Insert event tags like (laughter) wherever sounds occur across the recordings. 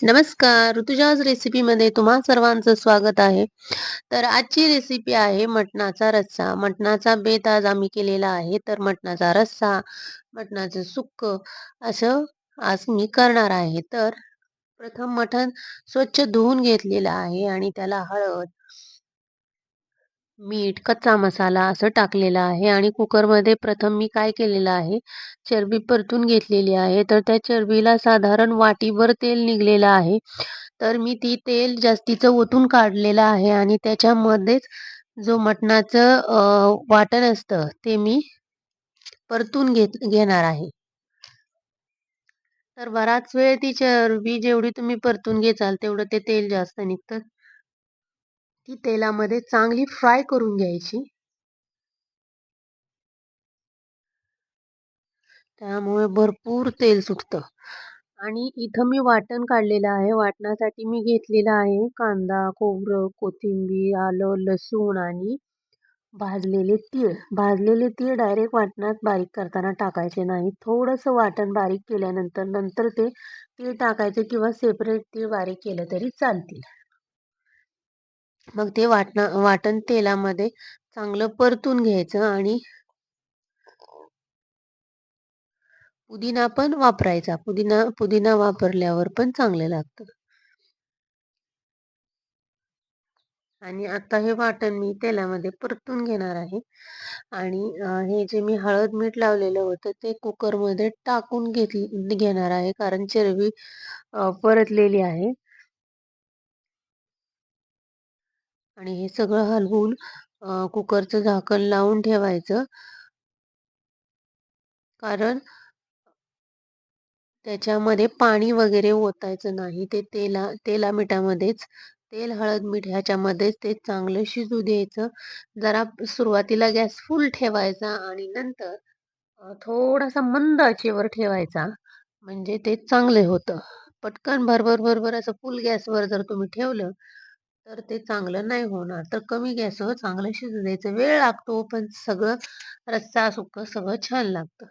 नमस्कार ऋतुजाज रेसिपीमध्ये तुम्हा सर्वांचं स्वागत आहे. तर आजची रेसिपी आहे मटणाचा रस्सा. मटणाचा बेत आज आम्ही केलेला आहे तर मटणाचा रस्सा मटणाचं सुक्क असं आज मी करणार आहे. तर प्रथम मटण स्वच्छ धुवून घेतलेलं आहे आणि त्याला हळद मीठ कच्चा मसाला असं टाकलेलं आहे आणि कुकरमध्ये प्रथम मी काय केलेलं आहे चरबी परतून घेतलेली आहे. तर त्या चरबीला साधारण वाटीभर तेल निघलेलं आहे. तर मी ती तेल जास्तीचं ओतून काढलेलं आहे आणि त्याच्यामध्येच जो मटणाचं वाटण असतं ते मी परतून घेत घेणार आहे. तर बराच वेळ ती चरबी जेवढी तुम्ही परतून घेचाल तेवढं ते तेल जास्त निघतं. ती तेलामध्ये चांगली फ्राय करून घ्यायची. त्यामुळे भरपूर तेल सुटतं. आणि इथं मी वाटण काढलेलं आहे. वाटणासाठी मी घेतलेलं आहे कांदा खोबरं कोथिंबीर आलं लसूण आणि भाजलेले तीळ. भाजलेले तीळ डायरेक्ट वाटणात बारीक करताना टाकायचे नाही. थोडंसं वाटण बारीक केल्यानंतर नंतर ते तीळ टाकायचे किंवा सेपरेट तीळ बारीक केलं तरी चालतील. मग ते वाटण वाटण तेलामध्ये चांगलं परतून घ्यायचं आणि पुदिना पण वापरायचा. पुदिना पुदिना वापरल्यावर पण चांगलं लागतं. आणि आता हे वाटण मी तेलामध्ये परतून घेणार आहे. आणि हे जे मी हळद मीठ लावलेलं होतं ते कुकरमध्ये टाकून घेतली घेणार आहे कारण चरबी परतलेली आहे. आणि हे सगळं हलवून कुकरचं झाकण लावून ठेवायचं. कारण त्याच्यामध्ये पाणी वगैरे ओतायचं नाही. ते तेला तेला मिठामध्येच तेल हळद मीठ ह्याच्यामध्येच ते चांगलं शिजू द्यायचं. जरा सुरुवातीला गॅस फुल ठेवायचा आणि नंतर थोडासा मंद आचेवर ठेवायचा. म्हणजे ते चांगले होतं. पटकन भरभर भरभर असं फुल गॅसवर जर तुम्ही ठेवलं तर ते चांगलं नाही होणार. तर कमी गॅसवर चांगलं शिजू द्यायचं वेळ लागतो पण सगळं रस्सा सुक्क सगळं छान लागतं.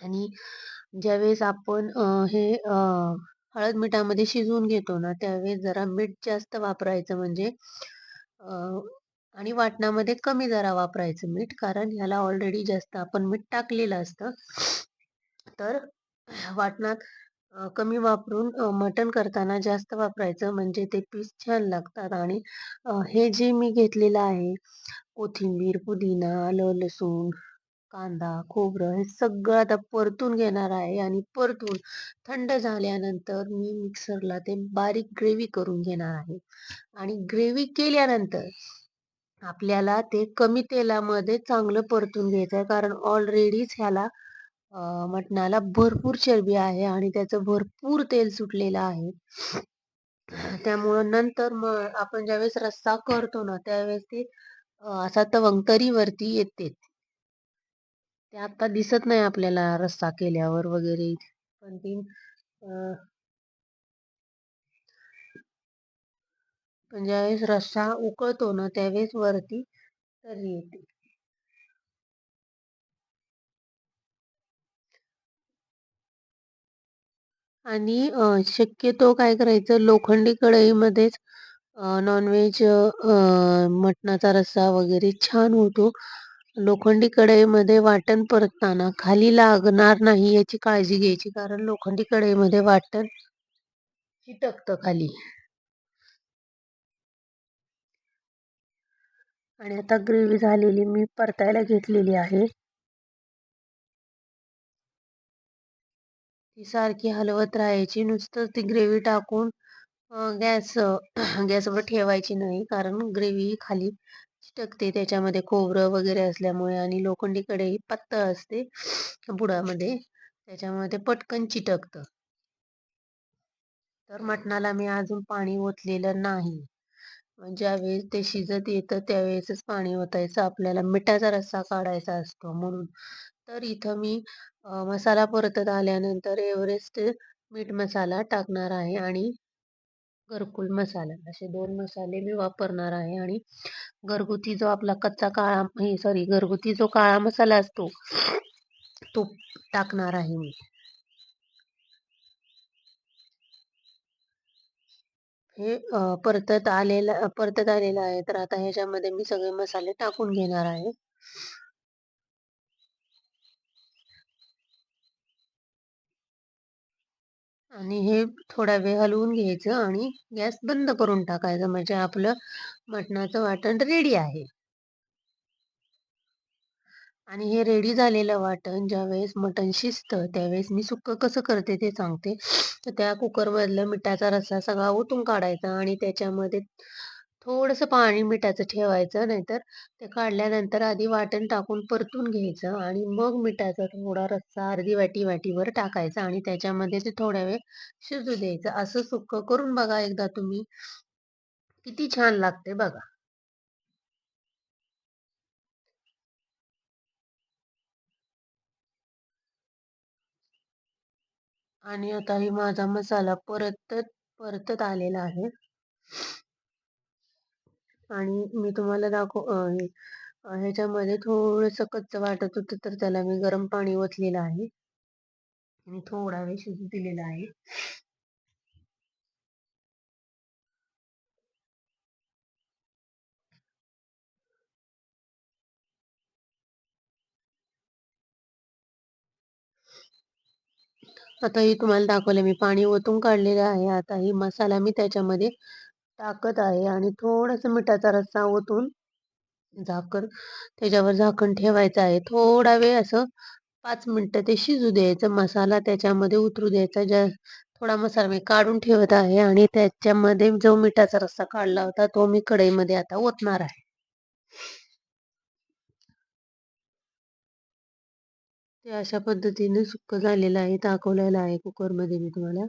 आणि ज्यावेळेस आपण हे हळद मिठामध्ये शिजवून घेतो ना त्यावेळेस जरा मीठ जास्त वापरायचं म्हणजे आणि वाटणामध्ये कमी जरा वापरायचं मीठ कारण ह्याला ऑलरेडी जास्त आपण मीठ टाकलेलं असतं. तर वाटणात कमी वापरून मटण करताना जास्त वापरायचं म्हणजे ते पीस छान लागतात. आणि हे जे मी घेतलेलं आहे कोथिंबीर पुदिना आलं लसूण कांदा खोबरं हे सगळं आता परतून घेणार आहे. आणि परतून थंड झाल्यानंतर मी मिक्सरला ते बारीक ग्रेव्ही करून घेणार आहे. आणि ग्रेव्ही केल्यानंतर आपल्याला ते कमी तेलामध्ये चांगलं परतून घ्यायचं आहे. कारण ऑलरेडीच ह्याला मटणाला भरपूर चरबी आहे आणि त्याचं भरपूर तेल सुटलेलं आहे. त्यामुळं नंतर मग आपण ज्यावेळेस रस्सा करतो ना त्यावेळेस ते असा तवंगतरीवरती येते. ते आता दिसत नाही आपल्याला रस्सा केल्यावर वगैरे पण ती पण ज्यावेळेस रस्सा उकळतो ना त्यावेळेस वरती तरी येते. आणि शक्यतो काय करायचं लोखंडी कढईमध्येच नॉनव्हेज मटणाचा रस्सा वगैरे छान होतो. लोखंडी कढईमध्ये वाटण परतताना खाली लागणार नाही याची काळजी घ्यायची कारण लोखंडी कढईमध्ये वाटण चिटकतं खाली. आणि आता ग्रेव्ही झालेली मी परतायला घेतलेली आहे. ती सारखी हलवत राहायची. नुसतं ती ग्रेव्ही टाकून गॅस (clears throat) गॅसवर ठेवायची नाही. कारण ग्रेव्ही खाली चिटकते. त्याच्यामध्ये खोबरं वगैरे असल्यामुळे आणि लोखंडी कढई पातळ असते (sniffs) बुडामध्ये. त्याच्यामुळे ते पटकन चिटकतं. तर मटणाला मी अजून पाणी ओतलेलं नाही. ज्यावेळेस ते शिजत येतं त्यावेळेसच पाणी ओतायचं. आपल्याला मिठाचा रस्सा काढायचा असतो म्हणून. तर इथं मी मसाला परतत आल्यानंतर एव्हरेस्ट मीठ मसाला टाकणार आहे आणि घरकुल मसाला असे दोन मसाले मी वापरणार आहे आणि घरगुती जो आपला कच्चा काळा हे सॉरी घरगुती जो काळा मसाला असतो तो टाकणार आहे मी हे अ, परतत आलेलं परतत आलेलं आहे. तर आता ह्याच्यामध्ये मी सगळे मसाले टाकून घेणार आहे. आणि हे थोडा वेळ हलवून घ्यायचं आणि गॅस बंद करून टाकायचं म्हणजे आपलं मटणाचं वाटण रेडी आहे. आणि हे रेडी झालेलं वाटण ज्या वेळेस मटण शिजतं त्यावेळेस मी सुक्क कसं करते ते सांगते. तर त्या कुकरमधलं मिठाचा रस्सा सगळा ओतून काढायचा आणि त्याच्यामध्ये थोडंसं पाणी मिठाचं ठेवायचं नाहीतर ते काढल्यानंतर आधी वाटण टाकून परतून घ्यायचं आणि मग मिठाचा थोडा रस्सा अर्धी वाटी वाटीवर टाकायचा आणि त्याच्यामध्ये ते थोड्या वेळ शिजू द्यायचं. असं सुक्क करून बघा एकदा तुम्ही. किती छान लागते बघा. आणि आता ही माझा मसाला परतत परतत आलेला आहे. आणि मी तुम्हाला दाखव हे ह्याच्यामध्ये थोडंसं कच्चं वाटत होतं तर त्याला मी गरम पाणी ओतलेलं आहे. आणि थोडा वेळ शिजू दिलेला आहे. आता ही तुम्हाला दाखवलं मी पाणी ओतून काढलेलं आहे. आता ही मसाला मी त्याच्यामध्ये टाकत आहे आणि थोडंसं मिठाचा रस्सा ओतून झाकण त्याच्यावर झाकण ठेवायचं आहे. थोडा वेळ असं पाच मिनटं ते शिजू द्यायचं. मसाला त्याच्यामध्ये उतरू द्यायचा. ज्या थोडा मसाला मी काढून ठेवत आहे आणि त्याच्यामध्ये जो मिठाचा रस्सा काढला होता तो मी कढईमध्ये आता ओतणार आहे. ते अशा पद्धतीने सुक्क झालेलं आहे. दाखवलेलं आहे कुकरमध्ये मी तुम्हाला.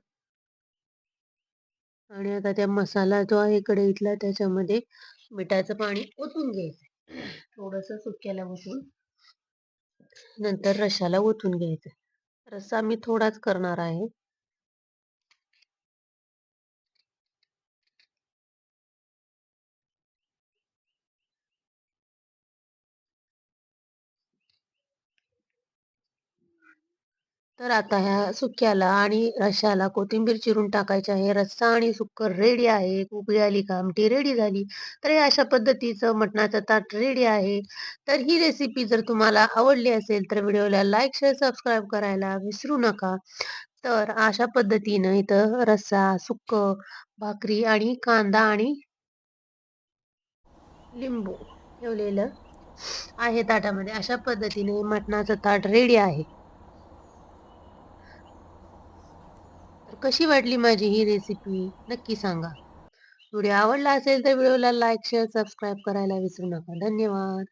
आणि आता त्या मसाला जो आहे कढईतला त्याच्यामध्ये मिठाचं पाणी ओतून घ्यायचं. थोडंसं सुक्याला ओतून नंतर रशाला ओतून घ्यायचं. रस्सा मी थोडाच करणार आहे. तर आता ह्या सुक्याला आणि रश्श्याला कोथिंबीर चिरून टाकायची आहे. रस्सा आणि सुक्कर रेडी आहे. एक उकळी आली का आमटी रेडी झाली. तर हे अशा पद्धतीचं मटणाचं ताट रेडी आहे. तर ही रेसिपी जर तुम्हाला आवडली असेल तर व्हिडिओला लाईक, शेअर, सबस्क्राईब करायला विसरू नका. तर अशा पद्धतीनं इथं रस्सा, सुक्कं, भाकरी आणि कांदा आणि लिंबू ठेवलेलं आहे ताटामध्ये. अशा पद्धतीने मटणाचं ताट रेडी आहे. कशी वाटली माझी ही रेसिपी नक्की सांगा. व्हिडिओ आवडला असेल तर व्हिडिओला लाईक, शेअर, सबस्क्राईब करायला विसरू नका. धन्यवाद.